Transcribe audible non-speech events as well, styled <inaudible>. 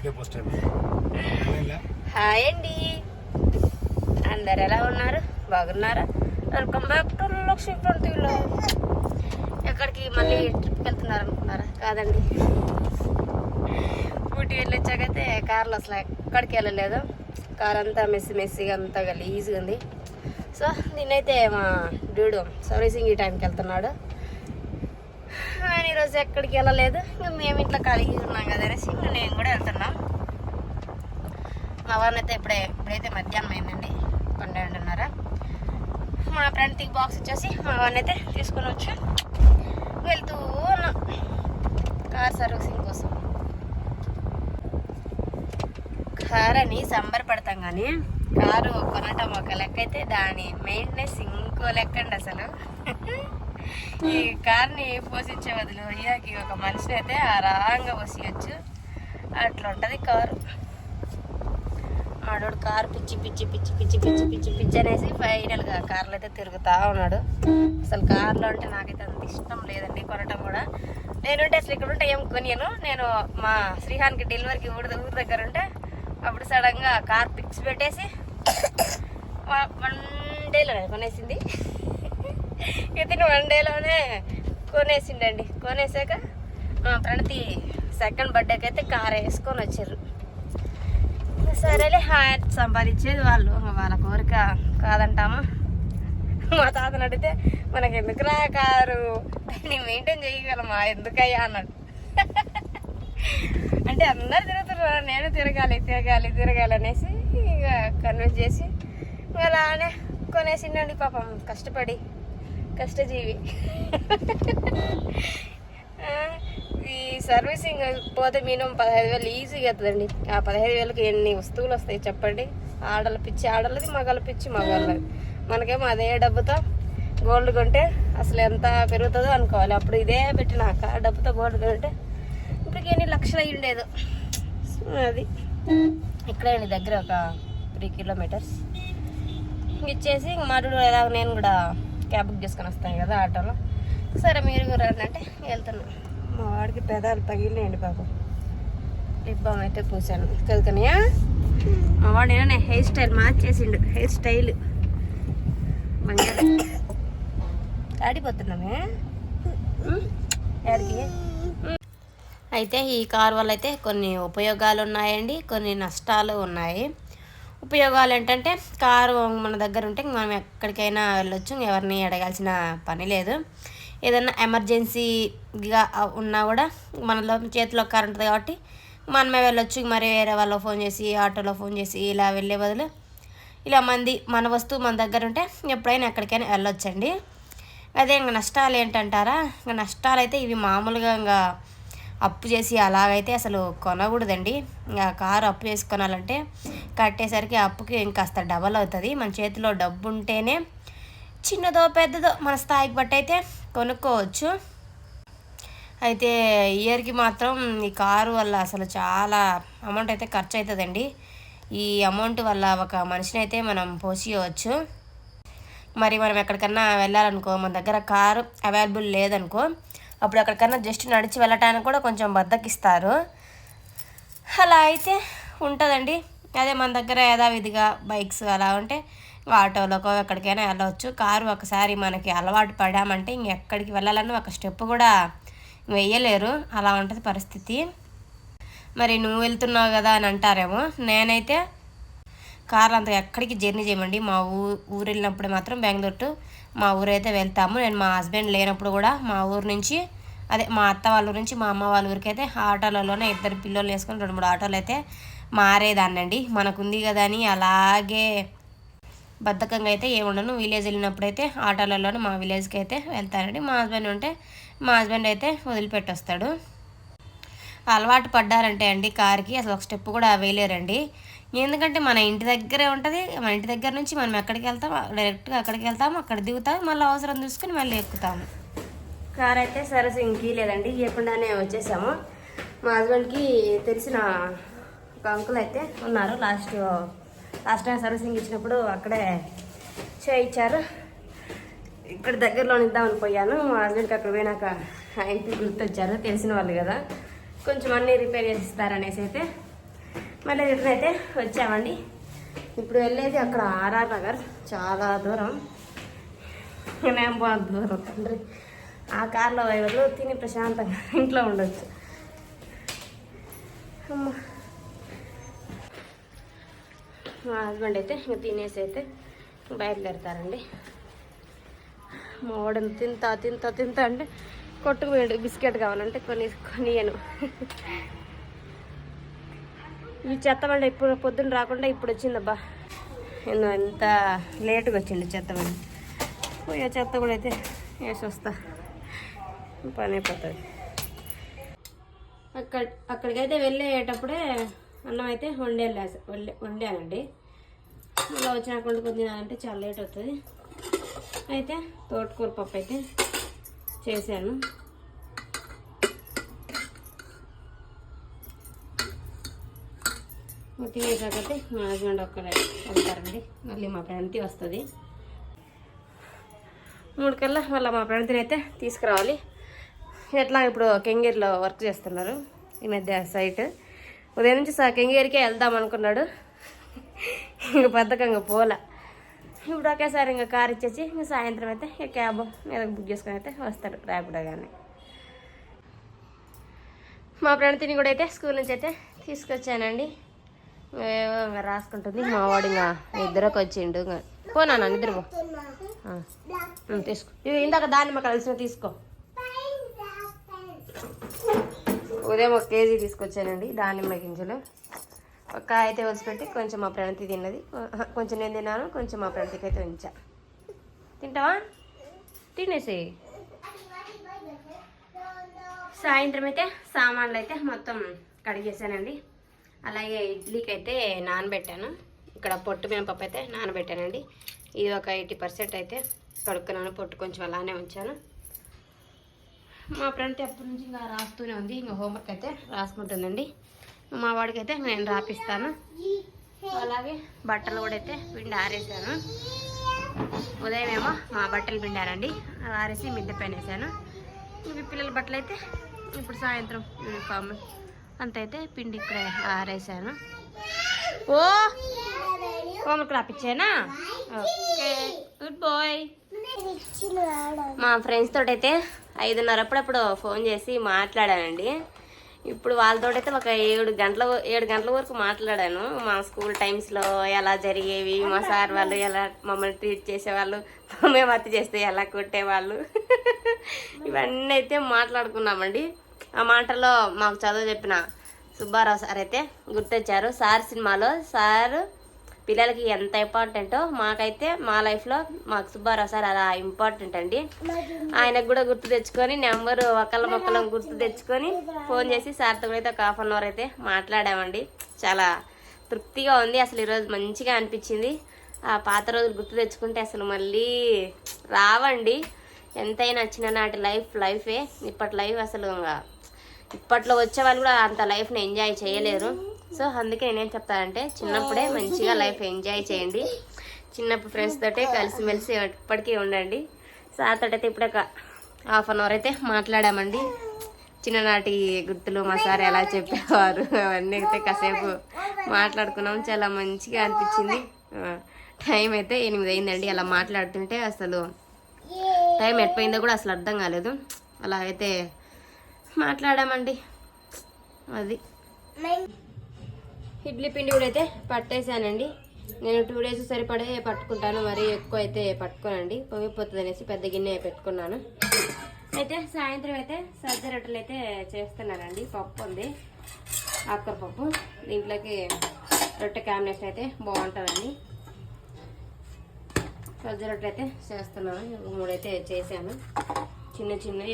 ఇదే హాయ్ అండి. అందరు ఎలా ఉన్నారు? బాగున్నారా? వెల్కమ్ బ్యాక్ టు లక్ష్మీ ట్వంటీలో ఎక్కడికి మళ్ళీ ట్రిప్కి వెళ్తున్నారు అనుకున్నారా? కాదండి. ఊటీ వెళ్ళొచ్చాకైతే కార్లు అసలు ఎక్కడికి వెళ్ళలేదు. కార్ అంతా మెస్సి మెస్సిగా అంతా గలీజ్గా ఉంది. సో నేనైతే మా డూడు సర్వీసింగ్ ఈ టైంకి వెళ్తున్నాడు. ఆయన ఈరోజు ఎక్కడికి వెళ్ళలేదు. ఇంకా మేము ఇంట్లో ఖాళీగా ఉన్నాం కదా అనేసి నేను కూడా వెళ్తున్నాం. మా వారిని అయితే ఇప్పుడే ఇప్పుడైతే మధ్యాహ్నం అయిందండి. పన్నెండున్నర మా ఫ్రెండ్కి బాక్స్ వచ్చేసి మా వారిని అయితే తీసుకొని వచ్చి వెళ్తూ ఉన్నాం. కార్ సర్వీసింగ్ కోసం. కార్ అని సంబరపడతాం కానీ కారు కొనటం ఒక లెక్క. అయితే దాని మెయింటెనెన్స్ ఇంకో లెక్క అండి అసలు. ఈ కార్ని పోషించే బదులు అయ్యాకి ఒక మనిషిని అయితే ఆరాంగా పోసియచ్చు అట్లా ఉంటుంది కారు. ఆడోడు కారు పిచ్చి పిచ్చి పిచ్చి పిచ్చి పిచ్చి పిచ్చి పిచ్చి అనేసి ఫైనల్గా కార్లో అయితే తిరుగుతూ ఉన్నాడు. అసలు కార్లో అంటే నాకైతే అంత ఇష్టం లేదండి కొనటం కూడా. నేనుంటే అసలు ఇక్కడ ఉంటే ఏం కొనియను. నేను మా శ్రీహాన్కి డెలివరీకి ఊరి ఊరి దగ్గర ఉంటే అప్పుడు సడన్గా కార్ పిక్స్ పెట్టేసి వన్ డేలోనే కొనేసింది. <laughs> ఇతను వన్ డేలోనే కొనేసిండండి. కొనేసాక మా ప్రణతి సెకండ్ బర్త్డేకి అయితే కార్ వేసుకొని వచ్చారు సరేలే హాయ్ సంపాదించేది వాళ్ళు. వాళ్ళ కోరిక కాదంటామా? మా తాతను అడిగితే మనకి ఎందుకు రా కారు? నేను మెయింటైన్ చేయగలమా? ఎందుకయ్యా? అన్నాడు. <laughs> అంటే అందరు తిరుగుతారు నేను తిరగాలి తిరగాలి తిరగాలి అనేసి ఇక కన్విన్స్ చేసి ఇక అలానే కొనేసిండండి పాపం కష్టపడి కష్టజీవి. ఈ సర్వీసింగ్ పోతే మినిమం పదహైదు వేలు ఈజీగా అవుతుందండి. ఆ పదహైదు వేలకు ఎన్ని వస్తువులు వస్తాయి చెప్పండి? ఆడల పిచ్చి ఆడలది మగల పిచ్చి మగళ్ళది. మనకేమో అదే డబ్బుతో గోల్డ్ కొంటే అసలు ఎంత పెరుగుతుందో అనుకోవాలి. అప్పుడు ఇదే పెట్టినాక ఆ డబ్బుతో గోల్డ్ కొంటే ఇప్పటికి ఎన్ని లక్షలు అయ్యి ఉండేదో అది. ఇక్కడే అండి దగ్గర ఒక త్రీ కిలోమీటర్స్. ఇచ్చేసి ఇంక మాటలు ఎలా నేను కూడా క్యాబ్ బుక్ చేసుకొని వస్తాను కదా ఆటోలో. సరే మీరు కూడా అంటే వెళ్తున్నాను మా వాడికి పెదాలు పగిలినాయండి పాపం లిప్ బామ్ అయితే పూసాను. కదుకనియా మా వాడు ఏమైనా హెయిర్ స్టైల్ మార్చేసిండు. Hair style. బంగారు. ఆడిపోతున్నామే? ఉం? అయితే ఈ కార్ వల్ల అయితే కొన్ని ఉపయోగాలు ఉన్నాయండి కొన్ని నష్టాలు ఉన్నాయి. ఉపయోగాలు ఏంటంటే కారు మన దగ్గర ఉంటే మనం ఎక్కడికైనా వెళ్ళొచ్చు ఎవరిని అడగాల్సిన పని లేదు. ఏదైనా ఎమర్జెన్సీగా ఉన్నా కూడా మనలో చేతిలో కారు ఉంటుంది కాబట్టి మనమే వెళ్ళొచ్చు మరి వేరే వాళ్ళ ఫోన్ చేసి ఆటోలో ఫోన్ చేసి ఇలా వెళ్ళే బదులు ఇలా మంది మన వస్తువు మన దగ్గర ఉంటే ఎప్పుడైనా ఎక్కడికైనా వెళ్ళొచ్చండి. అదే ఇంకా నష్టాలు ఏంటంటారా? ఇంకా నష్టాలు అయితే ఇవి మామూలుగా ఇంకా అప్పు చేసి అలాగైతే అసలు కొనకూడదండి. ఆ కారు అప్పు చేసి కొనాలంటే కట్టేసరికి అప్పుకి ఇంకాస్త డబల్ అవుతుంది. మన చేతిలో డబ్బు ఉంటేనే చిన్నదో పెద్దదో మన స్థాయికి బట్టి అయితే కొనుక్కోవచ్చు. అయితే ఇయర్కి మాత్రం ఈ కారు వల్ల అసలు చాలా అమౌంట్ అయితే ఖర్చు అవుతుందండి ఈ అమౌంట్ వల్ల ఒక మనిషిని అయితే మనం పోసియవచ్చు మరి మనం ఎక్కడికన్నా వెళ్ళాలనుకో మన దగ్గర కారు అవైలబుల్ లేదనుకో అప్పుడు అక్కడికన్నా జస్ట్ నడిచి వెళ్ళటానికి కూడా కొంచెం బద్దకిస్తారు. అలా అయితే ఉంటుందండి. అదే మన దగ్గర యథావిధిగా బైక్స్ అలా ఉంటే ఆటోలకో ఎక్కడికైనా వెళ్ళవచ్చు కారు ఒకసారి మనకి అలవాటు పడామంటే ఇంకెక్కడికి వెళ్ళాలన్నా ఒక స్టెప్ కూడా వెయ్యలేరు అలా ఉంటుంది పరిస్థితి. మరి నువ్వు వెళ్తున్నావు కదా అని అంటారేమో. నేనైతే కార్లు అంత ఎక్కడికి జర్నీ చేయమండి. మా ఊ ఊరు వెళ్ళినప్పుడు మాత్రం బెంగళూరు టు మా ఊరు అయితే వెళ్తాము. నేను మా హస్బెండ్ లేనప్పుడు కూడా మా ఊరు నుంచి అదే మా అత్త వాళ్ళ ఊరు నుంచి మా అమ్మ వాళ్ళ ఊరికి అయితే ఆటోలలోనే ఇద్దరు పిల్లలు వేసుకొని రెండు మూడు ఆటోలు అయితే మారేదాన్నండి. మనకుంది కదా అని అలాగే బద్ధకంగా అయితే ఏముండను విలేజ్ వెళ్ళినప్పుడు అయితే ఆటోలలోనే మా విలేజ్కి అయితే వెళ్తానండి. మా హస్బెండ్ ఉంటే మా హస్బెండ్ అయితే వదిలిపెట్టొస్తాడు. అలవాటు పడ్డారంటే అండి కార్కి అసలు ఒక స్టెప్ కూడా వేయలేరండి. ఎందుకంటే మన ఇంటి దగ్గరే ఉంటుంది. మన ఇంటి దగ్గర నుంచి మనం ఎక్కడికి వెళ్తాం డైరెక్ట్గా అక్కడికి వెళ్తాము అక్కడ దిగుతాం మళ్ళీ అవసరం చూసుకుని మళ్ళీ ఎక్కుతాము. కార్ అయితే సర్వీసింగ్కి లేదండి ఇవ్వకుండానే వచ్చేసాము. మా హస్బెండ్కి తెలిసిన ఒక అంకుల్ అయితే ఉన్నారు. లాస్ట్ లాస్ట్ టైం సర్వీసింగ్ ఇచ్చినప్పుడు అక్కడే చేయించారు ఇక్కడ దగ్గరలో ఇద్దామని పోయాను. మా హస్బెండ్కి అక్కడ పోయినాక ఆయనకి గుర్తొచ్చారు. తెలిసిన వాళ్ళు కదా. కొంచెం అన్నీ రిపేర్ చేసి అనేసి అయితే మళ్ళీ రిటర్న్ అయితే వచ్చామండి. ఇప్పుడు వెళ్ళేది అక్కడ ఆర్ఆర్ నగర్. చాలా దూరం. మేము బాగా దూరం తండ్రి. ఆ కార్లో ఎవరు తిని ప్రశాంతంగా <laughs> ఇంట్లో ఉండొచ్చు. మా హస్బెండ్ అయితే ఇంక తినేసి అయితే బయలుదేరతారండి. మా వాడిని తింటా తింటా తింటా అంటే కొట్టుకుపోయాడు బిస్కెట్ కావాలంటే కొన్ని కొనియను. ఈ చెత్త బండి ఇప్పుడు పొద్దున్న రాకుండా ఇప్పుడు వచ్చిందబ్బా. నేను ఎంత లేటుగా వచ్చింది చెత్త బండి పోయే చెత్త కూడా అయితే వేసి వస్తా. పని అయిపోతుంది. అక్కడ అక్కడికైతే వెళ్ళేటప్పుడే అన్నం అయితే వండే వండే వండానండి. మళ్ళీ వచ్చినాక వండుకొని తినాలంటే చాలా లేట్ అవుతుంది. అయితే తోటకూర పప్పు అయితే చేశాను. తినేసాకైతే మా హస్బెండ్ ఒక్కడే వెళ్తారండి. మళ్ళీ మా ఫ్రెండ్తి వస్తుంది. మూడు కల్లా మళ్ళీ మా ఫ్రెండ్ని అయితే తీసుకురావాలి. ఎట్లా ఇప్పుడు కెంగేరిలో వర్క్ చేస్తున్నారు ఈ మధ్య సైట్. ఉదయం నుంచి సా కెంగేరికే వెళ్దాం అనుకున్నాడు. ఇంక బద్ధకంగా పోలా. ఇప్పుడు ఒకేసారి ఇంకా కార్ ఇచ్చేసి ఇంకా సాయంత్రం అయితే ఇక క్యాబ్ మీద బుక్ చేసుకొని అయితే వస్తాడు ర్యాపిడో కానీ మా ఫ్రెండ్ తిని కూడా అయితే స్కూల్ నుంచి అయితే తీసుకొచ్చానండి. రాసుకుంటుంది. మా వాడు ఇంకా నిద్రకు వచ్చిండు. పోనా నిద్ర పో. తీసుకో. ఇందాక దానిమ్మ కలిసిన తీసుకో. ఉదయం ఒక కేజీ తీసుకొచ్చానండి దానిమ్మ గింజలు. ఒక కాయ అయితే వదిలిపెట్టి కొంచెం మా ప్రణతి తిన్నది. కొంచెం నేను తిన్నాను కొంచెం మా ప్రణతికి అయితే ఉంచా. తింటావా? తినేసి సాయంత్రం అయితే సామాన్లు అయితే మొత్తం కడిగేసానండి. అలాగే ఇడ్లీకి అయితే నానబెట్టాను. ఇక్కడ పొట్టు మినపప్పు అయితే నానబెట్టానండి. ఇది ఒక ఎయిటీ పర్సెంట్ అయితే కడుక్కున్నాను. పొట్టు కొంచెం అలానే ఉంచాను. మా ఫ్రెండ్ ఎప్పటి నుంచి ఇంకా రాస్తూనే ఉంది. ఇంకా హోంవర్క్ అయితే రాసుకుంటుందండి. మా వాడికి అయితే నేను రాపిస్తాను. అలాగే బట్టలు కూడా అయితే పిండి ఆరేసాను. ఉదయం ఏమో మా బట్టలు పిండారండి. అవి ఆరేసి మిద్దె పైన వేసాను. ఇవి పిల్లల బట్టలు అయితే ఇప్పుడు సాయంత్రం యూనిఫామ్ అంత అయితే పిండి ఇక్కడ ఆరేసాను. ఓ! హోంవర్క్ రాపిచ్చానా? ఓకే. Good boy. మా ఫ్రెండ్స్ తోటి అయితే ఐదున్నర అప్పుడప్పుడు ఫోన్ చేసి మాట్లాడానండి. ఇప్పుడు వాళ్ళతోటైతే ఒక ఏడు గంటల ఏడు గంటల వరకు మాట్లాడాను. మా స్కూల్ టైమ్స్లో ఎలా జరిగేవి మా సార్ వాళ్ళు ఎలా మమ్మల్ని ట్రీట్ చేసేవాళ్ళు మేము అతి చేస్తే ఎలా కొట్టేవాళ్ళు. <laughs> ఇవన్నీ అయితే మాట్లాడుకున్నామండి. ఆ మాటల్లో మాకు చదువు చెప్పిన సుబ్బారావు సార్ అయితే గుర్తొచ్చారు. సార్ సినిమాలో సార్ పిల్లలకి ఎంత ఇంపార్టెంటో మాకైతే మా లైఫ్లో మాకు సుబ్బారావు సార్ అలా ఇంపార్టెంట్ అండి. ఆయనకు కూడా గుర్తు తెచ్చుకొని నెంబరు ఒకళ్ళ మొక్కలం గుర్తు తెచ్చుకొని ఫోన్ చేసి సార్తో కూడా అయితే ఒక హాఫ్ అన్ అవర్ అయితే మాట్లాడామండి. చాలా తృప్తిగా ఉంది. అసలు ఈరోజు మంచిగా అనిపించింది. ఆ పాత రోజులు గుర్తు తెచ్చుకుంటే అసలు మళ్ళీ రావండి. ఎంతైనా చిన్ననాటి లైఫ్ లైఫే ఇప్పటి లైఫ్ అసలు ఇంకా ఇప్పట్లో వచ్చే వాళ్ళు కూడా అంత లైఫ్ని ఎంజాయ్ చేయలేరు. సో అందుకే నేనేం చెప్తానంటే చిన్నప్పుడే మంచిగా లైఫ్ ఎంజాయ్ చేయండి. చిన్నప్పుడు ఫ్రెండ్స్ తోటే కలిసిమెలిసి ఎప్పటికీ ఉండండి. సో తోటి అయితే ఒక హాఫ్ అన్ అవర్ అయితే మాట్లాడామండి. చిన్ననాటి గుర్తులు మా సార్ ఎలా చెప్పేవారు అవన్నీ అయితే కాసేపు మాట్లాడుకున్నాం. చాలా మంచిగా అనిపించింది. టైం అయితే ఎనిమిది అయిందండి అలా మాట్లాడుతుంటే అసలు టైం ఎట్పోయిందో కూడా అసలు అర్థం కాలేదు. అలా అయితే మాట్లాడామండి. అది. ఇడ్లీ పిండి కూడా అయితే పట్టేశానండి. నేను టూ డేస్ సరిపడే పట్టుకుంటాను మరీ ఎక్కువ అయితే పట్టుకోనండి. పొంగిపోతుంది అనేసి పెద్ద గిన్నె పెట్టుకున్నాను. అయితే సాయంత్రం అయితే సజ్జ రొట్టెలు అయితే చేస్తున్నానండి. పప్పు ఉంది. ఆకుకూర పప్పు దీంట్లోకి రొట్టె కాంబినేషన్ అయితే బాగుంటుందండి. సజ్జ రొట్టెలు అయితే చేస్తున్నాను. ఒక మూడైతే చేశాను. చిన్న చిన్నవి